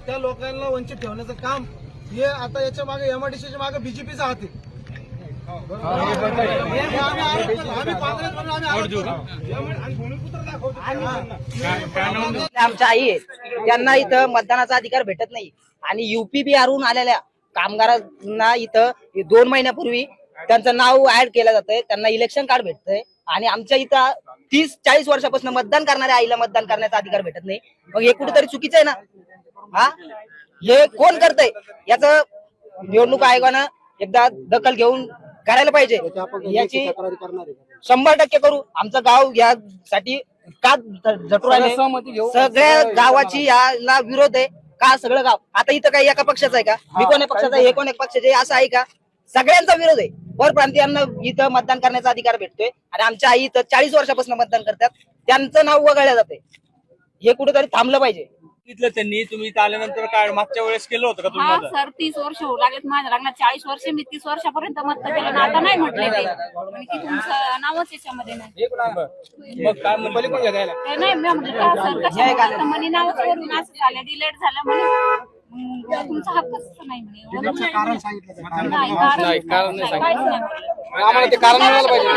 त्या लोकांना वंचित ठेवण्याचं काम हे आता याच्या मागे एमआयडीसीच्या मागे बीजेपीचा हात आहे. आमच्या आई आहेत त्यांना. इथं मतदानाचा अधिकार भेटत नाही. आणि युपी बिहारहून आलेल्या कामगारांना इथं दोन महिन्यापूर्वी त्यांचं नाव ऍड केलं जातंय. त्यांना इलेक्शन कार्ड भेटतंय. आणि आमच्या इथं तीस चाळीस वर्षापासून मतदान करणाऱ्या आईला मतदान करण्याचा अधिकार भेटत नाही. मग हे कुठेतरी चुकीचं आहे ना? हा? हे कोण करतंय? याच निवडणूक आयोगानं एकदा दखल घेऊन करायला पाहिजे. याची शंभर टक्के करू. आमचं गाव यासाठी का झटू राहिले सगळ्या गावाची याला विरोध आहे. का सगळं गाव? आता इथं काही एका पक्षाचं आहे का? मी कोण्या पक्षाचा आहे हे कोण्या पक्षाचे आहे, असं आहे का? सगळ्यांचा विरोध आहे. परप्रांतीयांना इथं मतदान करण्याचा अधिकार भेटतोय. आणि आमच्या आई इथं चाळीस वर्षापासून मतदान करतात. त्यांचं नाव वगळलं जाते हे कुठेतरी थांबलं पाहिजे. सांगितलं त्यांनी तुम्ही इथं आल्यानंतर काय मागच्या वेळेस केलं होतं का तुम्ही हा? सर तीस वर्ष होऊ लागलेत माझ्या लग्नात. चाळीस वर्ष मी तीस वर्षापर्यंत मत केलं ना आता नाही म्हटले ते. म्हणजे की तुमचं नावच याच्यामध्ये नाही. मग काय म्हणले ते नाही मी म्हटलं का सर म्हणे नावच वरून असं झालं डिलेट झालं म्हणे मग तुमचा हक्कच नाही म्हणे. कारण सांगितलं नाही कारण नाही काहीच नाही. बोलले. आम्हाला ते कारण मिळालं पाहिजे.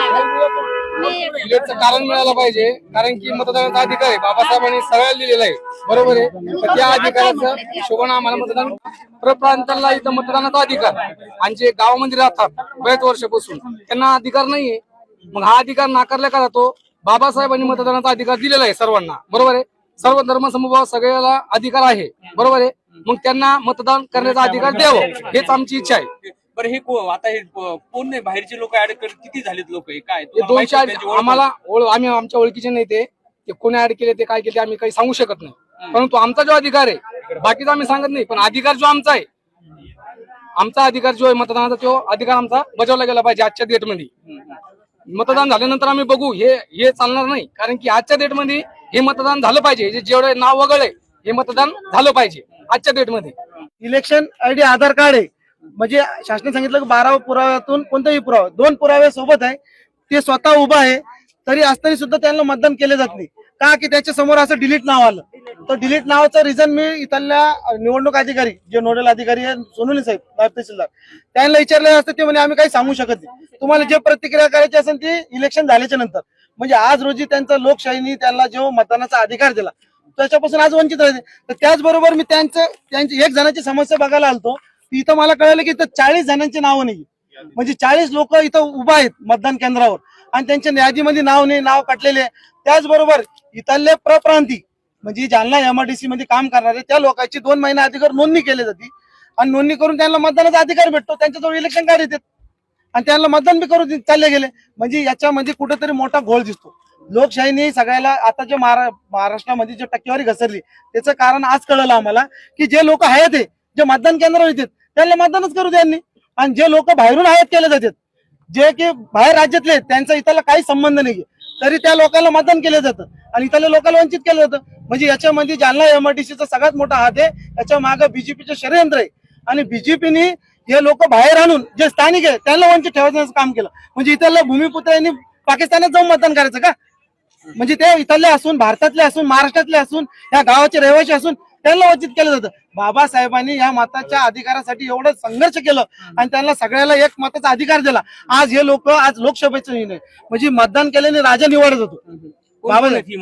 मी कारण मिळालं पाहिजे कारण की मतदानाचा अधिकार आहे. बाबासाहेबांनी सगळ्याला दिलेला आहे. बरोबर आहे? तर त्या अधिकाराचं हिशोबाने आम्हाला मतदान प्रप्रांताला इथं मतदानाचा अधिकार आणि जे गावामध्ये राहतात बऱ्याच वर्षापासून त्यांना अधिकार नाहीये. मग हा अधिकार नाकारला का जातो? बाबासाहेबांनी मतदानाचा अधिकार दिलेला आहे सर्वांना. बरोबर आहे? सर्व धर्म समभाव सगळ्याला अधिकार आहे. बरोबर आहे? मग त्यांना मतदान करण्याचा अधिकार द्यावं हेच आमची इच्छा आहे. बरं हे को- आता हे कोण नाही बाहेरचे लोक ऍड कर किती झालेत लोक हे? काय? हे तुम्हाला माहिती दोनशे आहे त्यांची ओळख? आम्हाला ओळ- आम्ही आमच्या ओळखीचे नाही ते. ते कोणी ऍड केले ते काय केले ते आम्ही काही सांगू शकत नाही. परंतु आमचा जो अधिकार आहे बाकीचा आम्ही सांगत नाही पण अधिकार जो आमचा आहे आमचा अधिकार जो आहे मतदानाचा तो अधिकार आमचा बजावला गेला पाहिजे आजच्या डेटमध्ये मतदान झाल्यानंतर आम्ही बघू हे हे चालणार नाही. कारण की आजच्या डेटमध्ये हे मतदान झालं पाहिजे जे जेवढे नाव वगळ आहे हे मतदान झालं पाहिजे. आजच्या डेटमध्ये. इलेक्शन आयडी आधार कार्ड आहे. म्हणजे शासनाने सांगितलं की बारा पुराव्यातून कोणताही पुरावा दोन पुरावे सोबत आहे. ते स्वतः उभा आहे. तरी असताना सुद्धा त्यांना मतदान केले जात नाही. का की त्याच्यासमोर असं डिलीट नाव आलं? तर डिलीट नावाचं रिझन मी इथल्या निवडणूक अधिकारी जे नोडल अधिकारी आहे सोनवणे साहेब नायब तहसीलदार त्यांना विचारले असतं ते म्हणजे आम्ही काही सांगू शकत नाही. तुम्हाला जे प्रतिक्रिया करायची असेल ती इलेक्शन झाल्याच्यानंतर. म्हणजे आज रोजी त्यांचा लोकशाहीने त्यांना जो मतदानाचा अधिकार दिला त्याच्यापासून आज वंचित राहते तर त्याचबरोबर मी त्यांचं त्यांची एक जणांची समस्या बघायला आलतो. इथं मला कळलं की इथं चाळीस जणांची नावं नाही. म्हणजे चाळीस लोक इथं उभा आहेत मतदान केंद्रावर. आणि त्यांच्या यादीमध्ये नाव नाही नाव काटलेले. त्याचबरोबर इथले प्रप्रांती म्हणजे जालना एमआरडीसी मध्ये काम करणारे त्या लोकांची दोन महिना अधिकार नोंदणी केली जाते. आणि नोंदणी करून त्यांना मतदानाचा अधिकार भेटतो. त्यांच्याजवळ इलेक्शन कार्ड येतात. आणि त्यांना मतदान बी करून चालले गेले. म्हणजे याच्यामध्ये कुठेतरी मोठा घोळ दिसतो. लोकशाहीने सगळ्याला आता जे महारा महाराष्ट्रामध्ये जे टक्केवारी घसरली त्याचं कारण आज कळलं आम्हाला की जे लोक आहेत हे जे मतदान केंद्रावर येतात त्यांना मतदानच करू द्यांनी आणि जे लोक बाहेरून आयात केले जातात जे की बाहेर राज्यातले आहेत, त्यांचा इथला काही संबंध नाही. तरी त्या लोकांना मतदान केलं जातं. आणि इथल्या लोकांना वंचित केलं जातं. म्हणजे याच्यामध्ये जालना एमआरटीसीचा सगळ्यात मोठा हात आहे याच्या मागे बीजेपीचं षडयंत्र आहे. आणि बीजेपीने हे लोक बाहेर आणून जे स्थानिक आहे त्यांना वंचित ठेवायचं काम केलं. म्हणजे इथल्या भूमिपुत्र यांनी पाकिस्तानात जाऊन मतदान करायचं का? म्हणजे ते इथले असून भारतातले असून महाराष्ट्रातले असून या गावाचे रहिवासी असून त्यांना वंचित केलं जातं. बाबासाहेबांनी या मताच्या अधिकारासाठी एवढं संघर्ष केलं आणि त्यांना सगळ्याला एक मताचा अधिकार दिला. आज हे लोक आज लोकसभेचं नाही. म्हणजे मतदान केल्याने राजा निवडत होतो बाबा